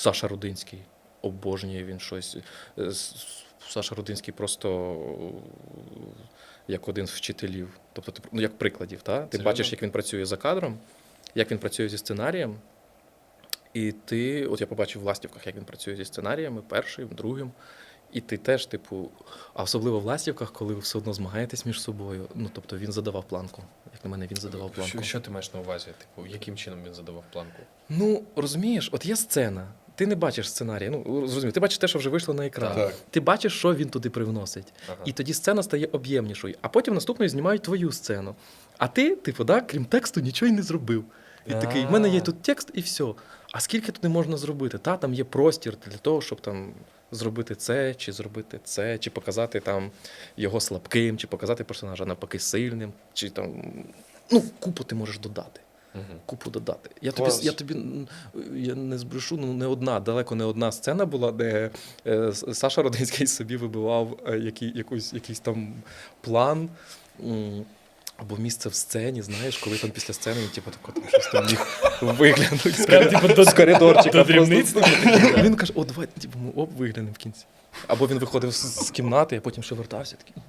Саша Рудинський. Обожнює він щось. Е, Саша Рудинський просто як один з вчителів. Тобто, ти, ну, як прикладів, та? ти Серйозно? бачиш, як він працює за кадром, як він працює зі сценарієм. І ти, от я побачив в ластівках, як він працює зі сценаріями, першим, другим. І ти теж, типу, а особливо в ластівках, коли ви все одно змагаєтесь між собою. Ну, тобто він задавав планку. Як на мене, він задавав планку. Що, що ти маєш на увазі? Типу, яким чином він задавав планку? Ну, розумієш, от є сцена. Ти не бачиш сценарій. Ну, зрозумій, ти бачиш те, що вже вийшло на екран. Так. Ти бачиш, що він туди привносить. Ага. І тоді сцена стає об'ємнішою. А потім наступною знімають твою сцену. А ти, типу, да, крім тексту, нічого й не зробив. І такий, в мене є тут текст і все. А скільки туди можна зробити? Та, там є простір для того, щоб там зробити це, чи зробити це, чи показати там його слабким, чи показати персонажа навпаки сильним, чи там. Ну, купу ти можеш додати. Купу додати. Я тобі, я тобі я не збрешу, ну не одна, далеко не одна сцена була, де е, Саша Родинський собі вибивав е, який, якусь, якийсь там план. м, Або місце в сцені, знаєш, коли там після сцени, він, типу, тако, там щось там міг виглянути з, типу, коридорчика. просто. Він каже, о, давай, типу, ми оп, виглянемо в кінці. Або він виходив з, з кімнати, а потім ще вертався такий.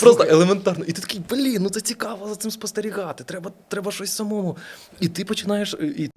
Просто елементарно. І ти такий, блін, ну це цікаво за цим спостерігати. Треба, треба щось самому. І ти починаєш. І